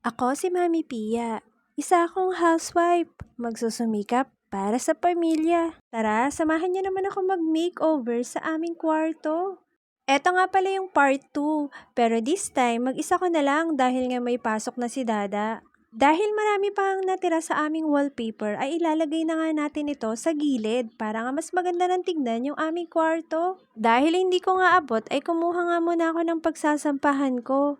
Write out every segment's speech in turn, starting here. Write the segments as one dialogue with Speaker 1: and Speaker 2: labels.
Speaker 1: Ako si Mami Pia. Isa akong housewife. Magsusumikap para sa pamilya. Tara, samahan niyo naman ako mag-makeover sa aming kwarto. Eto nga pala yung part 2, pero this time mag-isa ko na lang dahil nga may pasok na si Dada. Dahil marami pa ang natira sa aming wallpaper ay ilalagay na nga natin ito sa gilid para nga mas maganda ng tignan yung aming kwarto. Dahil hindi ko nga abot ay kumuha nga muna ako ng pagsasampahan ko.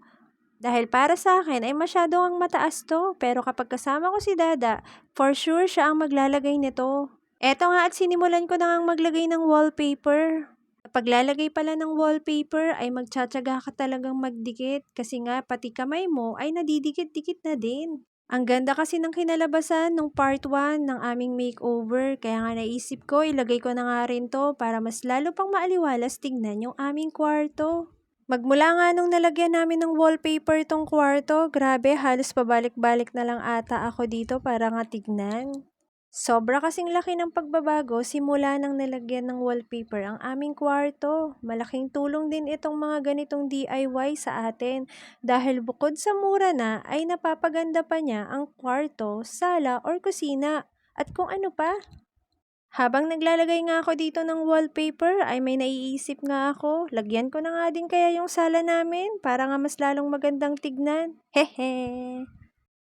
Speaker 1: Dahil para sa akin ay masyado ang mataas to, pero kapag kasama ko si Dada, for sure siya ang maglalagay nito. Eto nga at sinimulan ko na nga maglagay ng wallpaper. Kapag lalagay pala ng wallpaper ay magtsatsaga ka talagang magdikit kasi nga pati kamay mo ay nadidikit-dikit na din. Ang ganda kasi ng kinalabasan nung part 1 ng aming makeover kaya nga naisip ko ilagay ko na nga rin to para mas lalo pang maaliwalas tignan yung aming kwarto. Magmula nga nung nalagyan namin ng wallpaper tong kwarto, grabe halos pabalik-balik na lang ata ako dito para nga tignan. Sobra kasing laki ng pagbabago simula nang nalagyan ng wallpaper ang aming kwarto. Malaking tulong din itong mga ganitong DIY sa atin dahil bukod sa mura na ay napapaganda pa niya ang kwarto, sala or kusina at kung ano pa. Habang naglalagay nga ako dito ng wallpaper ay may naiisip nga ako. Lagyan ko na nga din kaya yung sala namin para nga mas lalong magandang tignan. Hehe.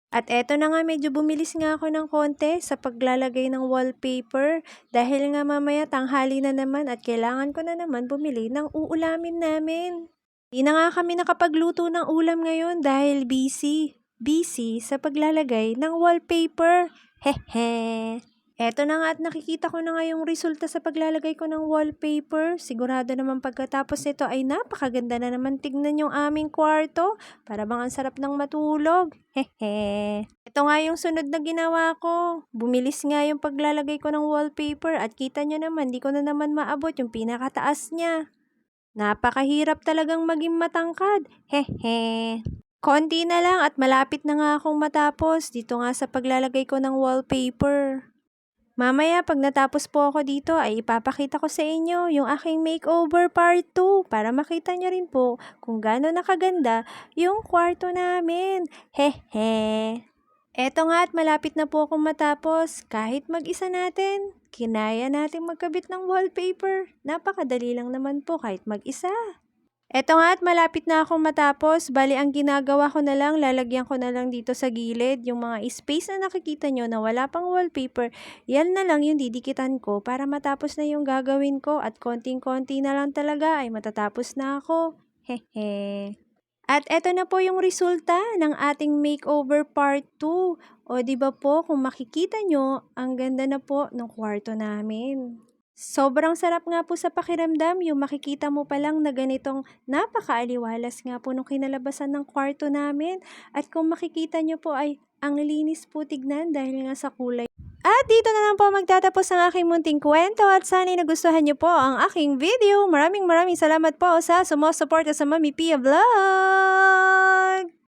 Speaker 1: At eto na nga medyo bumilis nga ako ng konti sa paglalagay ng wallpaper dahil nga mamaya tanghali na naman at kailangan ko na naman bumili ng uulamin namin. Di na nga kami nakapagluto ng ulam ngayon dahil busy. Busy sa paglalagay ng wallpaper. Hehe. Eto na nga at nakikita ko na nga yung resulta sa paglalagay ko ng wallpaper. Sigurado naman pagkatapos nito ay napakaganda na naman tignan yung aming kwarto. Para bang ang sarap ng matulog. Hehe. Ito nga yung sunod na ginawa ko. Bumilis nga yung paglalagay ko ng wallpaper at kita nyo naman di ko na naman maabot yung pinakataas niya. Napakahirap talagang maging matangkad. Hehe. Konti na lang at malapit na nga akong matapos dito nga sa paglalagay ko ng wallpaper. Mamaya pag natapos po ako dito ay ipapakita ko sa inyo yung aking makeover part 2 para makita nyo rin po kung gaano nakaganda yung kwarto namin. Hehe. Eto nga at malapit na po akong matapos. Kahit mag-isa natin, kinaya natin magkabit ng wallpaper. Napakadali lang naman po kahit mag-isa. Eto nga at malapit na akong matapos. Bali, ang ginagawa ko na lang, lalagyan ko na lang dito sa gilid yung mga space na nakikita nyo na wala pang wallpaper. Yan na lang yung didikitan ko para matapos na yung gagawin ko at konting-konti na lang talaga ay matatapos na ako. Hehe. At eto na po yung resulta ng ating makeover part 2. O di ba po kung makikita nyo, ang ganda na po ng kwarto namin. Sobrang sarap nga po sa pakiramdam yung makikita mo pa lang na ganitong napakaaliwalas nga po nung kinalabasan ng kwarto namin. At kung makikita nyo po ay ang linis po tignan dahil nga sa kulay. At dito na lang po magtatapos ang aking munting kwento at sana nagustuhan nyo po ang aking video. Maraming maraming salamat po sa sumusuporta sa Mami Pia Vlog!